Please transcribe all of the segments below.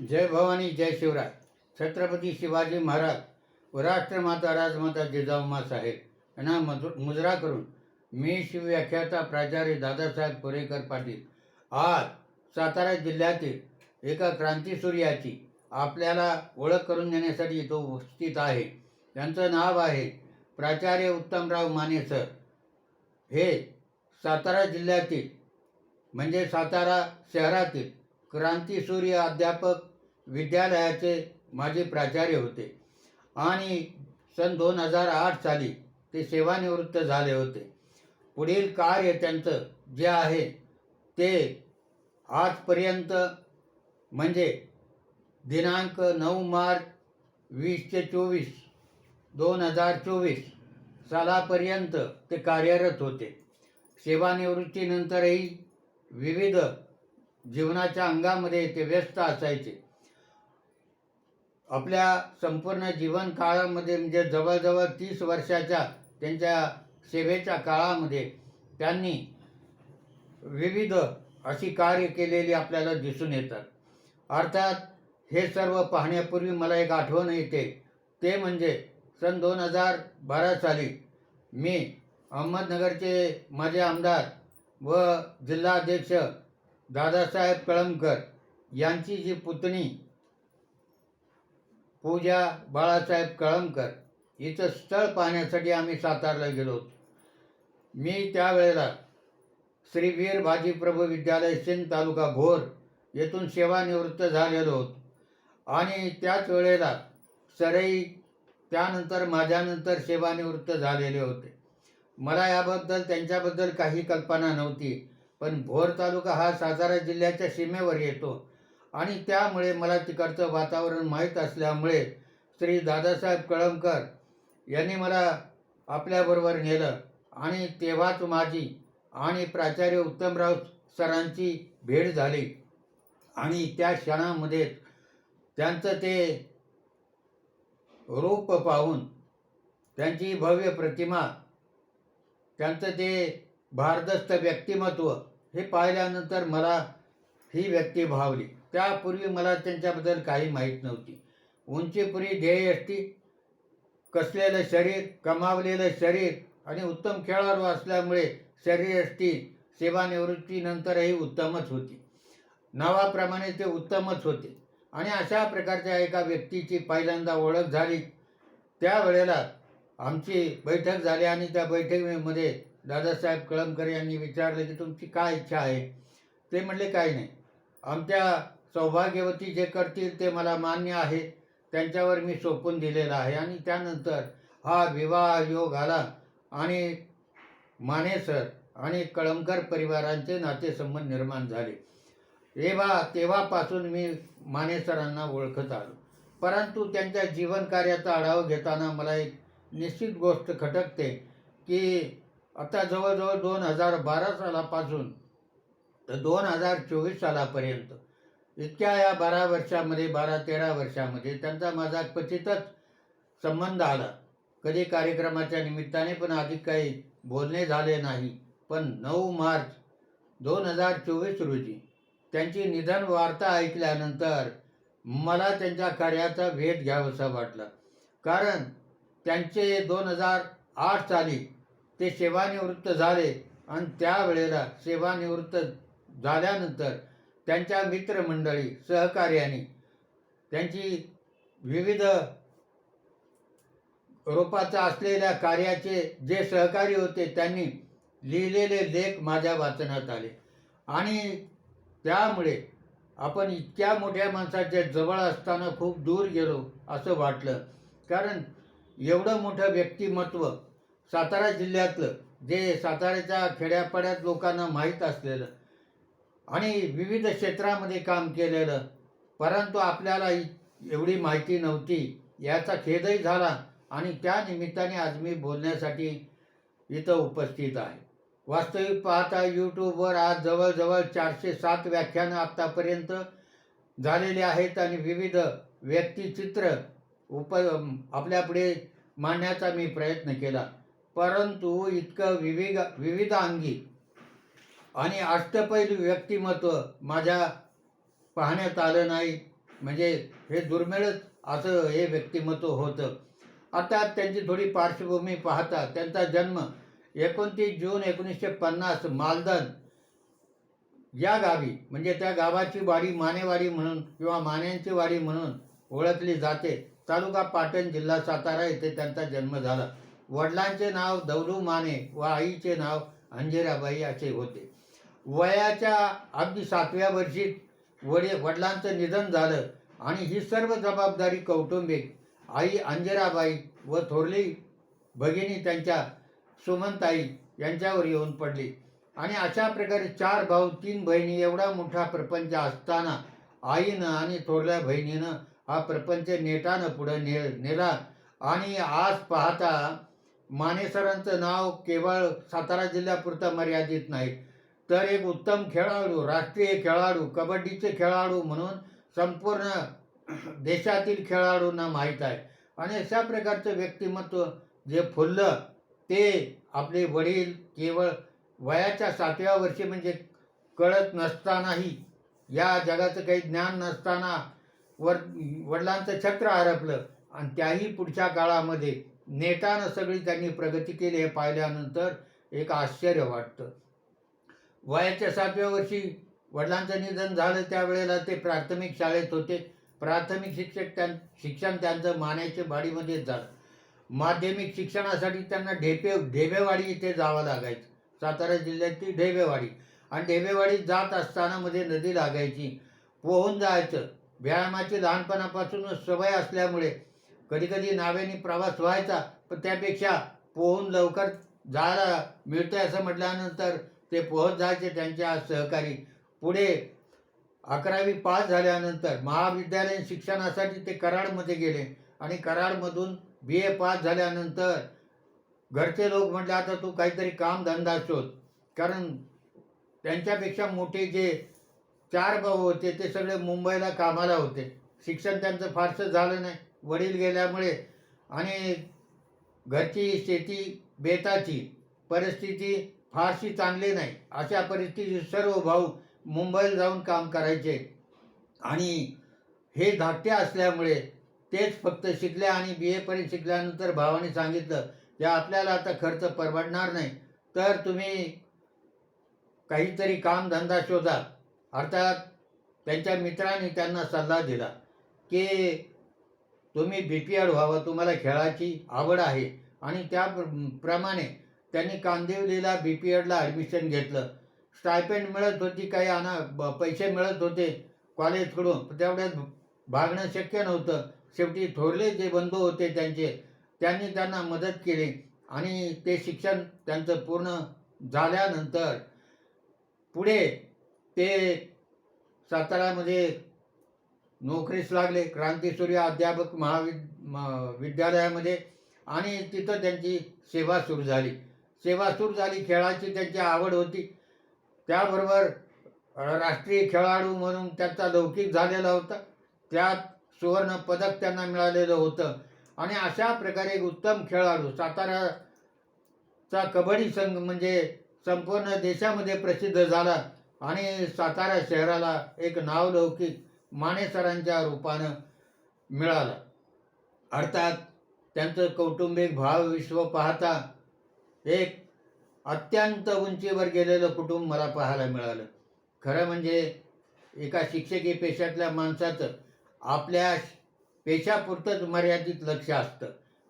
जय भवानी जय शिवराय. छत्रपती शिवाजी महाराज व राष्ट्रमाता राजमाता जिजाऊमा साहेब यांना मजु मुजरा करून मी शिवव्याख्याता प्राचार्य दादासाहेब पुरेकर पाटील. आज सातारा जिल्ह्यातील एका क्रांतीसूर्याची आपल्याला ओळख करून देण्यासाठी तो उपस्थित आहे. त्यांचं नाव आहे प्राचार्य उत्तमराव माने सर. हे सातारा जिल्ह्यातील म्हणजे सातारा शहरातील क्रांतीसूर्य अध्यापक विद्यालयाचे माझे प्राचार्य होते. आणि सन दोन हजार आठ साली ते सेवानिवृत्त झाले होते. पुढील कार्य त्यांचं जे आहे ते आजपर्यंत म्हणजे दिनांक नऊ मार्च वीस ते चोवीस दोन हजार चोवीस सालापर्यंत ते कार्यरत होते. सेवानिवृत्तीनंतरही विविध जीवनाच्या अंगामध्ये ते व्यस्त असायचे. आपल्या संपूर्ण जीवन काळामध्ये म्हणजे जवळजवळ तीस वर्षाच्या त्यांच्या सेवेच्या काळामध्ये त्यांनी विविध अशी कार्य केलेली आपल्याला दिसून येतात. अर्थात हे सर्व पाहण्यापूर्वी मला एक आठवण येते. ते म्हणजे सन दोन हजार बारा साली मी अहमदनगरचे माझे आमदार व जिल्हाध्यक्ष दादासाहेब कळमकर यांची जी पुतणी पूजा बाळासाहेब कळमकर हिचं स्थळ पाहण्यासाठी आम्ही सातारला गेलो मी त्यावेळेला श्री वीर बाजीप्रभू विद्यालय सिंध तालुका भोर येथून सेवानिवृत्त झालेलो होतो. आणि त्याच वेळेला सरई त्यानंतर माझ्यानंतर सेवानिवृत्त झालेले होते. मला याबद्दल त्यांच्याबद्दल काही कल्पना नव्हती पण भोर तालुका हा सातारा जिल्ह्याच्या सीमेवर येतो. आणि त्यामुळे मला तिकडचं वातावरण माहीत असल्यामुळे श्री दादासाहेब कळमकर यांनी मला आपल्याबरोबर नेलं. आणि तेव्हाच माझी आणि प्राचार्य उत्तमराव सरांची भेट झाली. आणि त्या क्षणामध्ये त्यांचं ते रूप पाहून त्यांची भव्य प्रतिमा त्यांचं ते भारदस्त व्यक्तिमत्व हे पाहिल्यानंतर मला ही व्यक्ती भावली. त्यापूर्वी मला त्यांच्याबद्दल काही माहीत नव्हती. उंचीपुरी ध्येय असती. कसलेलं शरीर कमावलेलं शरीर आणि उत्तम खेळाडू असल्यामुळे शरीर असती. सेवानिवृत्तीनंतरही उत्तमच होती. नावाप्रमाणे ते उत्तमच होते. आणि अशा प्रकारच्या एका व्यक्तीची पहिल्यांदा ओळख झाली. त्यावेळेला आमची बैठक झाली आणि त्या बैठकीमध्ये दादासाहेब कळमकर यांनी विचारलं की तुमची काय इच्छा आहे? ते म्हणले काही नाही. आमच्या सौभाग्यवती जे करतील ते मला मान्य आहे. त्यांच्यावर मी सोपून दिलेला आहे. आणि त्यानंतर हा विवाह योग आला. आणि माने सर आणि कळमकर परिवारांचे नातेसंबंध निर्माण झाले. तेव्हा तेव्हापासून मी माने सरांना ओळखत आलो. परंतु त्यांच्या जीवनकार्याचा आढावा घेताना मला एक निश्चित गोष्ट खटकते की आता जवळजवळ दोन हजार बारा सालापासून तर दोन हजार चोवीस सालापर्यंत इतक्या या बारा वर्षामध्ये बारा तेरा वर्षामध्ये त्यांचा माझा क्वचितच संबंध आला. कधी कार्यक्रमाच्या निमित्ताने पण अधिक काही बोलणे झाले नाही पण नऊ मार्च दोन हजार चोवीस रोजी त्यांची निधन वार्ता ऐकल्यानंतर मला त्यांच्या कार्याचा वेध घ्यावासा वाटला. कारण त्यांचे दोन हजार आठ साली ते सेवानिवृत्त झाले आणि त्यावेळेला सेवानिवृत्त झाल्यानंतर त्यांच्या मित्रमंडळी सहकार्याने त्यांची विविध रूपाचा असलेल्या कार्याचे जे सहकारी होते त्यांनी लिहिलेले लेख माझ्या वाचनात आले. आणि त्यामुळे आपण इतक्या मोठ्या माणसाच्या जवळ असताना खूप दूर गेलो असं वाटलं. कारण एवढं मोठं व्यक्तिमत्व सातारा जिल्ह्यातलं जे साताऱ्याच्या खेड्यापाड्यात लोकांना माहीत असलेलं आणि विविध क्षेत्रामध्ये काम केलेलं. परंतु आपल्याला इ- एवढी माहिती नव्हती. याचा खेदही झाला. आणि त्या निमित्ताने आज मी बोलण्यासाठी इथं उपस्थित आहे. वास्तविक पाहता यूट्यूबवर आज जवळजवळ चारशे सात व्याख्यानं आत्तापर्यंत झालेली आहेत आणि विविध व्यक्तिचित्र उप आपल्यापुढे मांडण्याचा मी प्रयत्न केला. परंतु इतकं विविध विविध अंगी आणि अष्टपैलू व्यक्तिमत्व माझ्या पाहण्यात आलं नाही. म्हणजे हे दुर्मिळच असं हे व्यक्तिमत्व होतं. आता त्यांची थोडी पार्श्वभूमी पाहता त्यांचा जन्म एकोणतीस जून एकोणीसशे पन्नास मालदन या गावी म्हणजे त्या गावाची वाडी मानेवाडी म्हणून किंवा मान्यांची वाडी म्हणून ओळखली जाते. तालुका पाटण जिल्हा सातारा येथे त्यांचा जन्म झाला. वडिलांचे नाव दौलू माने व आईचे नाव अंजिराबाई असे होते. वयाच्या अगदी सातव्या वर्षी वडील वडिलांचं निधन झालं आणि ही सर्व जबाबदारी कौटुंबिक आई अंजिराबाई व थोरली भगिनी त्यांच्या सुमनताई यांच्यावर येऊन पडली. आणि अशा प्रकारे चार भाऊ तीन बहिणी एवढा मोठा प्रपंच असताना आईनं आणि थोरल्या बहिणीनं हा प्रपंच नेटानं पुढं ने नेला. आणि आज पाहता मानेसरांचं नाव केवळ सातारा जिल्ह्यापुरतं मर्यादित नाही तर एक उत्तम खेळाडू राष्ट्रीय खेळाडू कबड्डीचे खेळाडू म्हणून संपूर्ण देशातील खेळाडूंना माहीत आहे. आणि अशा प्रकारचं व्यक्तिमत्व जे फुललं ते आपले वडील केवळ वयाच्या सातव्या वर्षी म्हणजे कळत नसतानाही या जगाचं काही ज्ञान नसताना वर वडिलांचं छत्र हरपलं आणि त्याही पुढच्या काळामध्ये नेटानं सगळी त्यांनी प्रगती केली हे पाहिल्यानंतर एक आश्चर्य वाटतं. वयाच्या सातव्या वर्षी वडिलांचं निधन झालं. त्यावेळेला ते प्राथमिक शाळेत होते. प्राथमिक शिक्षक त्यां शिक्षण त्यांचं मानायचे बाडीमध्येच झालं. माध्यमिक शिक्षणासाठी त्यांना ढेपे ढेबेवाडी इथे जावं लागायचं. सातारा जिल्ह्यातली ढेबेवाडी. आणि ढेबेवाडीत जात असताना मध्ये नदी लागायची. पोहून जायचं. व्यायामाची लहानपणापासूनच सवय असल्यामुळे कधीकधी नावेने प्रवास व्हायचा. पण त्यापेक्षा पोहून लवकर जायला मिळतंय असं म्हटल्यानंतर ते पोहत जायचे त्यांच्या सहकारी. पुढे अकरावी पास झाल्यानंतर महाविद्यालयीन शिक्षणासाठी ते कराडमध्ये गेले. आणि कराडमधून बी ए पास झाल्यानंतर घरचे लोक म्हटले आता तू काहीतरी काम धंदा शोध. कारण त्यांच्यापेक्षा मोठे जे चार भाऊ होते ते सगळे मुंबईला कामाला होते. शिक्षण त्यांचं फारसं झालं नाही. वडील गेल्यामुळे आणि घरची शेती बेताची परिस्थिती फारशी चांगली नाही. अशा परिस्थितीत सर्व भाऊ मुंबईला जाऊन काम करायचे. आणि हे धाकटे असल्यामुळे तेच फक्त शिकले आणि बी एपर्यंत शिकल्यानंतर भावाने सांगितलं की आपल्याला आता खर्च परवडणार नाही. तर तुम्ही काहीतरी कामधंदा शोधा. अर्थात त्यांच्या मित्राने त्यांना सल्ला दिला की तुम्ही बी पी एड व्हावं. तुम्हाला खेळाची आवड आहे. आणि त्याप्रमाणे त्यांनी कांदिवलीला बी पी एडला ॲडमिशन घेतलं. स्टायपेंड मिळत होती काही आणा ब- पैसे मिळत होते कॉलेजकडून तेवढ्यात भागणं शक्य नव्हतं. शेवटी थोरले जे बंधू होते त्यांचे त्यांनी त्यांना मदत केली. आणि ते शिक्षण त्यांचं पूर्ण झाल्यानंतर पुढे ते साताऱ्यामध्ये नोकरीस लागले. क्रांतीसूर्य अध्यापक महावि म- विद्यालयामध्ये आणि तिथं त्यांची सेवा सुरू झाली. सेवा सुरू झाली खेळाची त्यांची आवड होती. त्याबरोबर राष्ट्रीय खेळाडू म्हणून त्यांचा लौकिक झालेला होता. त्यात सुवर्ण पदक त्यांना मिळालेलं होतं. आणि अशा प्रकारे एक उत्तम खेळाडू साताराचा कबड्डी संघ म्हणजे संपूर्ण देशामध्ये प्रसिद्ध झाला आणि सातारा शहराला एक नावलौकिक मानेसरांच्या रूपानं मिळालं. अर्थात त्यांचं कौटुंबिक भावविश्व पाहता एक अत्यंत उंचीवर गेलेलं कुटुंब मला पाहायला मिळालं. खरं म्हणजे एका शिक्षकी पेशातल्या माणसाचं आपल्या पेशापुरतंच मर्यादित लक्ष असतं.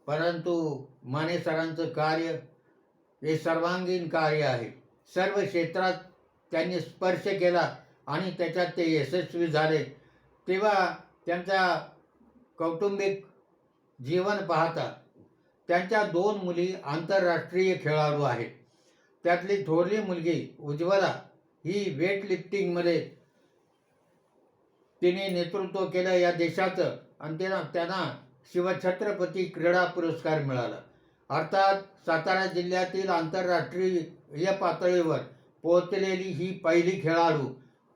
परंतु माने सरांचं कार्य हे सर्वांगीण कार्य आहे. सर्व क्षेत्रात त्यांनी स्पर्श केला आणि त्याच्यात ते यशस्वी झाले. तेव्हा त्यांचा कौटुंबिक जीवन पाहता त्यांच्या दोन मुली आंतरराष्ट्रीय खेळाडू आहेत. त्यातली थोरली मुलगी उज्ज्वला ही वेट लिफ्टिंगमध्ये तिने नेतृत्व केलं या देशाचं आणि त्यांना त्यांना शिवछत्रपती क्रीडा पुरस्कार मिळाला. अर्थात सातारा जिल्ह्यातील आंतरराष्ट्रीय पातळीवर पोहोचलेली ही पहिली खेळाडू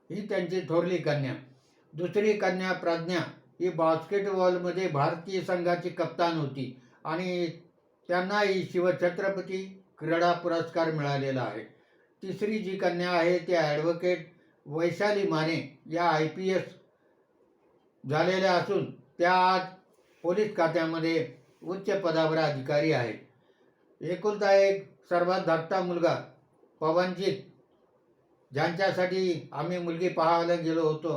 ही त्यांची थोरली कन्या. दुसरी कन्या प्रज्ञा ही बास्केटबॉलमध्ये भारतीय संघाची कप्तान होती आणि त्यांनाही शिवछत्रपती क्रीडा पुरस्कार मिळालेला आहे. तिसरी जी कन्या आहे ती ॲडव्होकेट वैशाली माने या आय पी एस झालेल्या असून त्या आज पोलीस खात्यामध्ये उच्च पदावर अधिकारी आहेत. एकुलता एक सर्वात धाकटा मुलगा पवनजीत ज्यांच्यासाठी आम्ही मुलगी पाहायला गेलो होतो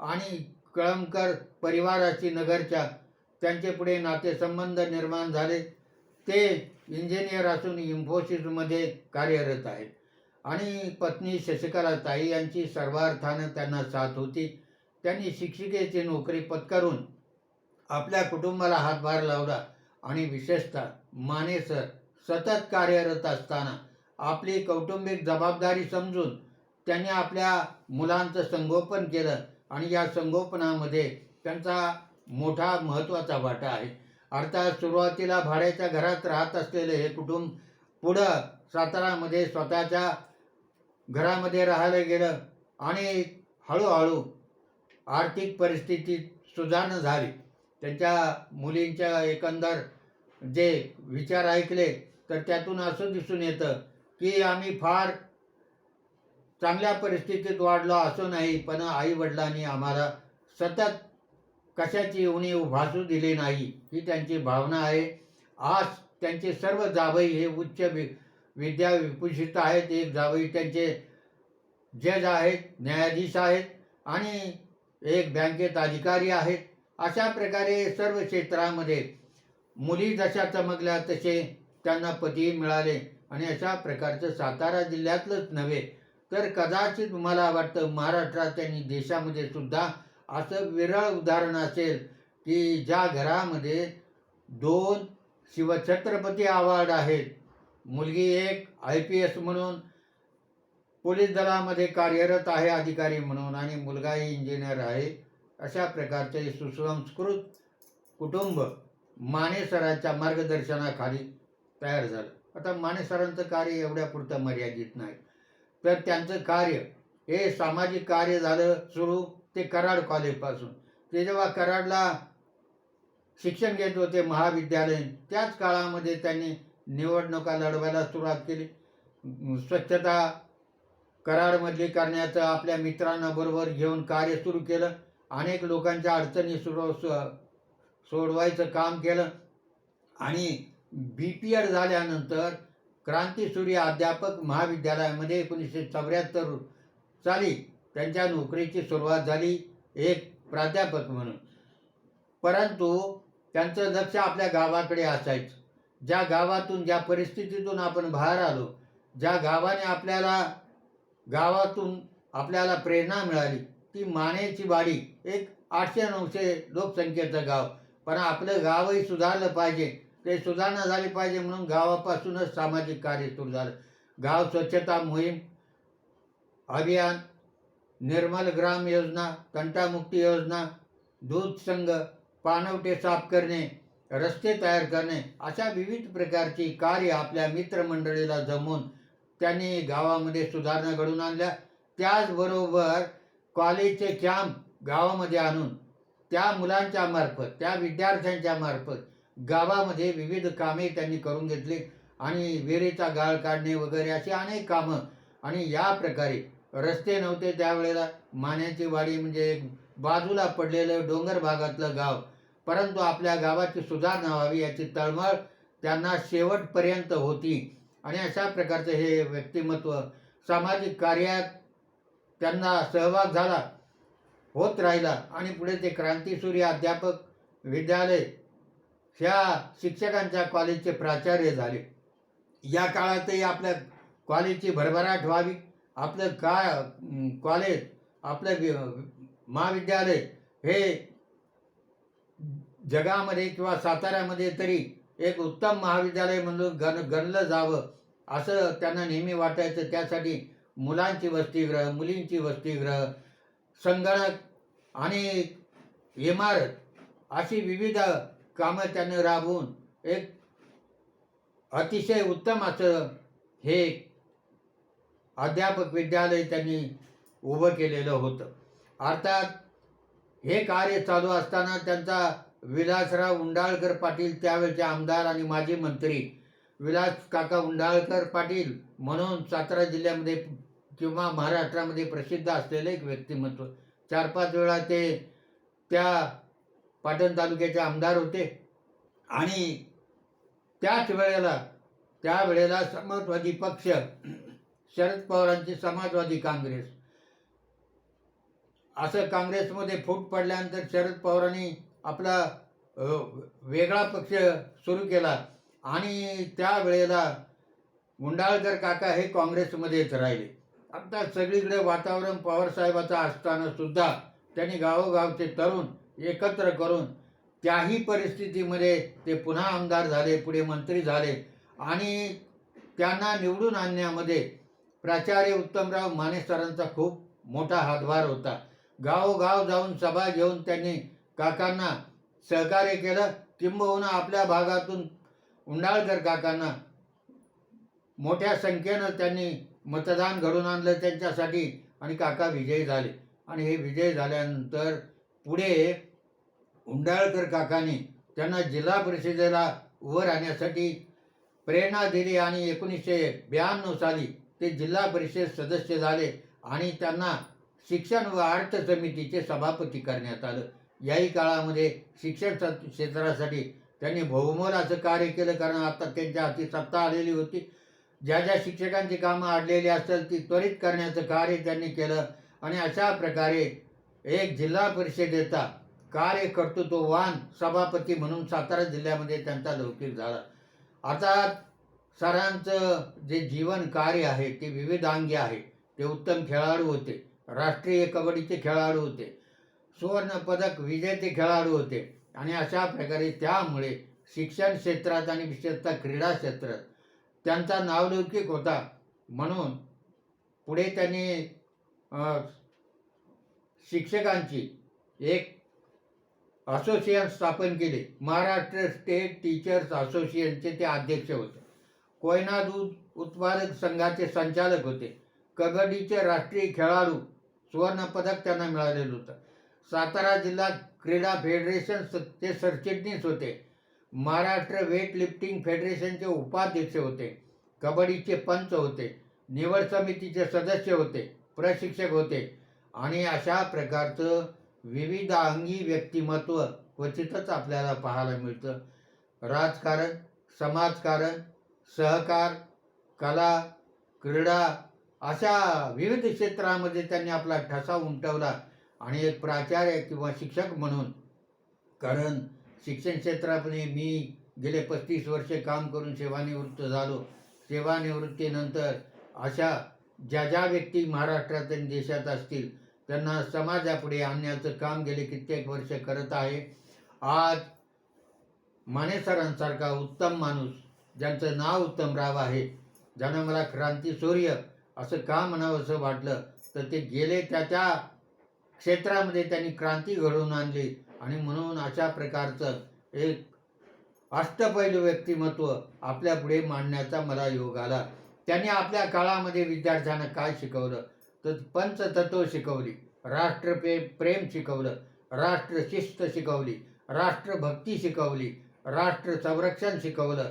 आणि कळमकर परिवाराची नगरच्या त्यांचे पुढे नातेसंबंध निर्माण झाले. ते इंजिनियर असून इन्फोसिसमध्ये कार्यरत आहेत. आणि पत्नी शशिकला ताई यांची सर्वार्थानं त्यांना साथ होती. त्यांनी शिक्षिकेची नोकरी पत्करून आपल्या कुटुंबाला हातभार लावला आणि विशेषतः माने सर सतत कार्यरत असताना आपली कौटुंबिक जबाबदारी समजून त्यांनी आपल्या मुलांचं संगोपन केलं आणि या संगोपनामध्ये त्यांचा मोठा महत्त्वाचा वाटा आहे. अर्थात सुरुवातीला भाड्याच्या घरात राहत असलेले हे कुटुंब पुढं सातारामध्ये स्वतःच्या घरामध्ये राहायला गेलं आणि हळूहळू आर्थिक परिस्थितीत सुधारणा झाली. त्यांच्या मुलींच्या एकंदर जे विचार ऐकले तर त्यातून असं दिसून येतं की आम्ही फार चांगल्या परिस्थितीत वाढलो असं नाही पण आई वडिलांनी आम्हाला सतत कशाची उणीव भासू दिली नाही ही त्यांची भावना आहे. आज त्यांचे सर्व जावई हे उच्च वि विद्या विभूषित आहेत. एक जावई त्यांचे जज आहेत न्यायाधीश आहेत आणि एक बँकेत अधिकारी आहेत. अशा प्रकारे सर्व क्षेत्रामध्ये मुली जशा चमकल्या तसे त्यांना पती मिळाले आणि अशा प्रकारचं सातारा जिल्ह्यातलंच नव्हे तर कदाचित मला वाटतं महाराष्ट्रात आणि देशामध्ये सुद्धा असं विरळ उदाहरण असेल की ज्या घरामध्ये दोन शिवछत्रपती अवॉर्ड आहेत. मुलगी एक आय पी एस म्हणून पोलीस दलामध्ये कार्यरत आहे अधिकारी म्हणून आणि मुलगाही इंजिनियर आहे अशा प्रकारचे सुसंस्कृत कुटुंब मानेसराच्या मार्गदर्शनाखाली तयार झालं. आता मानेसरांचं कार्य एवढ्या पुरतं मर्यादित नाही. तर त्यांचं कार्य हे सामाजिक कार्य झालं सुरू ते कराड कॉलेजपासून. ते जेव्हा कराडला शिक्षण घेत होते महाविद्यालय त्याच काळामध्ये त्यांनी निवडणुका लढवायला सुरुवात केली. स्वच्छता कराडमधली करण्याचं आपल्या मित्रांना बरोबर घेऊन कार्य सुरू केलं. अनेक लोकांच्या अडचणी सुरू सोडवायचं काम केलं. आणि बी पी एड झाल्यानंतर क्रांतीसूर्य अध्यापक महाविद्यालयामध्ये एकोणीसशे चौऱ्याहत्तर साली त्यांच्या नोकरीची सुरुवात झाली एक प्राध्यापक म्हणून. परंतु त्यांचं लक्ष आपल्या गावाकडे असायचं. ज्या गावातून ज्या परिस्थितीतून आपण बाहेर आलो ज्या गावाने आपल्याला गावातून आपल्याला प्रेरणा मिळाली ती मानेची वाडी एक आठशे नऊशे लोकसंख्येचं गाव. पण आपलं गावही सुधारलं पाहिजे. ते सुधारणा झाली पाहिजे म्हणून गावापासूनच सामाजिक कार्य सुरू झालं. गाव स्वच्छता मोहीम अभियान निर्मल ग्राम योजना तंटामुक्ती योजना दूध संघ पाणवटे साफ करणे रस्ते तयार करणे अशा विविध प्रकारची कार्य आपल्या मित्रमंडळीला जमून त्यांनी गावामध्ये सुधारणा घडून आणल्या. त्याचबरोबर कॉलेजचे कॅम्प गावामध्ये आणून त्या मुलांच्या मार्फत त्या विद्यार्थ्यांच्या मार्फत गावामध्ये विविध कामे त्यांनी करून घेतली. आणि विहिरीचा गाळ काढणे वगैरे अशी अनेक कामं आणि या प्रकारे रस्ते नव्हते त्यावेळेला. मान्याची वाडी म्हणजे एक बाजूला पडलेलं डोंगर भागातलं गाव. परंतु आपल्या गावाची सुधारणा व्हावी याची तळमळ त्यांना शेवटपर्यंत होती. आणि अशा प्रकारचं हे व्यक्तिमत्व सामाजिक कार्यात त्यांना सहभाग झाला होत राहिला आणि पुढे ते क्रांतीसूर्य अध्यापक विद्यालय ह्या शिक्षकांच्या कॉलेजचे प्राचार्य झाले. या काळातही आपल्या कॉलेजची भरभराट व्हावी. आपलं काय कॉलेज आपलं वि- महाविद्यालय हे जगामध्ये किंवा साताऱ्यामध्ये तरी एक उत्तम महाविद्यालय म्हणून गण गणलं जावं असं त्यांना नेहमी वाटायचं. त्यासाठी मुलांची वसतिगृह मुलींची वसतिगृह संगणक आणि इमारत अशी विविध कामं त्यांनी राबवून एक अतिशय उत्तम असं हे अध्यापक विद्यालय त्यांनी उभं केलेलं होतं. अर्थात हे कार्य चालू असताना त्यांचा विलासराव उंडाळकर पाटील त्यावेळचे आमदार आणि माजी मंत्री विलास काका उंडाळकर पाटील म्हणून सातारा जिल्ह्यामध्ये किंवा महाराष्ट्रामध्ये प्रसिद्ध असलेलं एक व्यक्तिमत्व. चार पाच वेळा ते त्या पाटण तालुक्याचे आमदार होते. आणि त्याच वेळेला त्या वेळेला समाजवादी पक्ष शरद पवारांची समाजवादी काँग्रेस. असं काँग्रेसमध्ये फूट पडल्यानंतर शरद पवारांनी आपला वेगळा पक्ष सुरू केला. आणि त्या वेळेला मुंडाळकर काका हे काँग्रेसमध्येच राहिले. आता सगळीकडे वातावरण पवारसाहेबाचं असताना सुद्धा त्यांनी गावोगावचे तरुण एकत्र करून त्याही परिस्थितीमध्ये ते पुन्हा आमदार झाले पुढे मंत्री झाले. आणि त्यांना निवडून आणण्यामध्ये प्राचार्य उत्तमराव माने सरांचा खूप मोठा हातभार होता. गावोगाव जाऊन सभा घेऊन त्यांनी काकांना सहकार्य केलं. किंबहुना आपल्या भागातून उंडाळकर काकांना मोठ्या संख्येनं त्यांनी मतदान घडून आणलं त्यांच्यासाठी आणि काका विजयी झाले. आणि हे विजय झाल्यानंतर पुढे उंडाळकर काकांनी त्यांना जिल्हा परिषदेला उभं राहण्यासाठी प्रेरणा दिली आणि एकोणीसशे ब्याण्णव साली ते जिल्हा परिषद सदस्य झाले आणि त्यांना शिक्षण व अर्थ समितीचे सभापती करण्यात आलं. याही काळामध्ये शिक्षण स- क्षेत्रासाठी त्यांनी बहुमोलाचं कार्य केलं कारण आता त्यांच्या हाती सत्ता आलेली होती. ज्या ज्या शिक्षकांची कामं अडलेली असतील ती त्वरित करण्याचं कार्य त्यांनी केलं आणि अशा प्रकारे एक जिल्हा परिषदेचा कार्य कर्तृत्ववान सभापती म्हणून सातारा जिल्ह्यामध्ये त्यांचा लौकिक झाला. आता सरांचं जे जीवन कार्य आहे ते विविधांगी आहे. ते उत्तम खेळाडू होते. राष्ट्रीय कबड्डीचे खेळाडू होते. सुवर्ण पदक विजेते खेळाडू होते. आणि अशा प्रकारे त्यामुळे शिक्षण क्षेत्रात आणि विशेषतः क्रीडा क्षेत्रात त्यांचा नावलौकिक होता. म्हणून पुढे त्यांनी शिक्षकांची एक असोसिएशन स्थापन केले. महाराष्ट्र स्टेट टीचर्स असोसिएशनचे ते अध्यक्ष होते. कोयना दूध उत्पादक संघाचे संचालक होते. कबड्डीचे राष्ट्रीय खेळाडू सुवर्ण पदक त्यांना मिळालेलं होतं. सातारा जिल्हा क्रीडा फेडरेशन स- ते सरचिटणीस होते. महाराष्ट्र वेट लिफ्टिंग फेडरेशनचे उपाध्यक्ष होते. कबड्डीचे पंच होते. निवड समितीचे सदस्य होते. प्रशिक्षक होते. आणि अशा प्रकारचं विविध अंगी व्यक्तिमत्व क्वचितच आपल्याला पाहायला मिळतं. राजकारण समाजकारण सहकार कला क्रीडा अशा विविध क्षेत्रामध्ये त्यांनी आपला ठसा उमटवला आणि एक प्राचार्य किंवा शिक्षक म्हणून. कारण शिक्षण क्षेत्रामध्ये मी गेले पस्तीस वर्षे काम करून सेवानिवृत्त झालो. सेवानिवृत्तीनंतर अशा ज्या ज्या व्यक्ती महाराष्ट्रात आणि देशात असतील त्यांना समाजापुढे आणण्याचं काम गेले कित्येक वर्ष करत आहे. आज मानेसरांसारखा उत्तम माणूस ज्यांचं नाव उत्तमराव आहे ज्यांना मला क्रांती सूर्य असं का म्हणावं असं वाटलं तर ते गेले त्या त्या क्षेत्रामध्ये त्यांनी क्रांती घडवून आणली. आणि म्हणून अशा प्रकारचं एक अष्टपैलू व्यक्तिमत्व आपल्या पुढे मांडण्याचा मला योग आला. त्यांनी आपल्या काळामध्ये विद्यार्थ्यांना काय शिकवलं? तर पंचतत्व शिकवली राष्ट्रप्रेम प्रेम शिकवलं राष्ट्रशिस्त शिकवली राष्ट्रभक्ती शिकवली राष्ट्र संरक्षण शिकवलं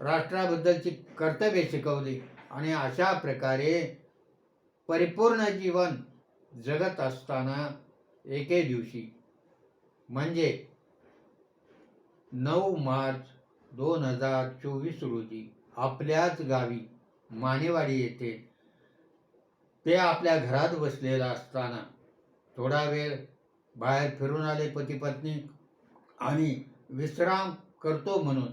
राष्ट्राबद्दलची कर्तव्ये शिकवली आणि अशा प्रकारे परिपूर्ण जीवन जगत असताना एके दिवशी म्हणजे नऊ मार्च दोन हजार चोवीस रोजी आपल्याच गावी मानेवाडी येथे ते आपल्या घरात बसलेला असताना थोडा वेळ बाहेर फिरून आले पती पत्नी आणि विश्राम करतो म्हणून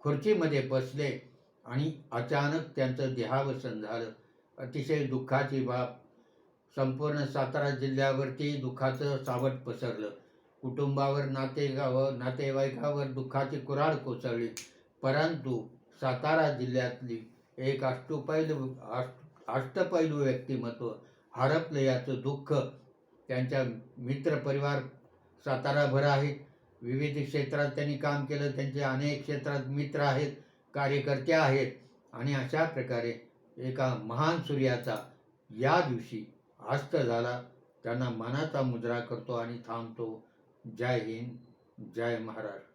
खुर्चीमध्ये बसले आणि अचानक त्यांचं देहावसन झालं. अतिशय दुःखाची बाब. संपूर्ण सातारा जिल्ह्यावरती दुःखाचं सावट पसरलं. कुटुंबावर नातेगाव नातेवाईकावर दुःखाची कुऱ्हाड कोसळली. परंतु सातारा जिल्ह्यातली एक अष्टपैलू अष्ट अष्टपैलू व्यक्तिमत्व हरपलं याचं दुःख त्यांच्या मित्रपरिवार साताराभर आहेत. विविध क्षेत्रात त्यांनी काम केलं त्यांचे अनेक क्षेत्रात मित्र आहेत कार्यकर्ते आहेत आणि अशा प्रकारे एका महान सूर्याचा या दिवशी अस्त झाला. त्यांना मनाचा मुजरा करतो आणि थांबतो. जय हिंद जय महाराष्ट्र.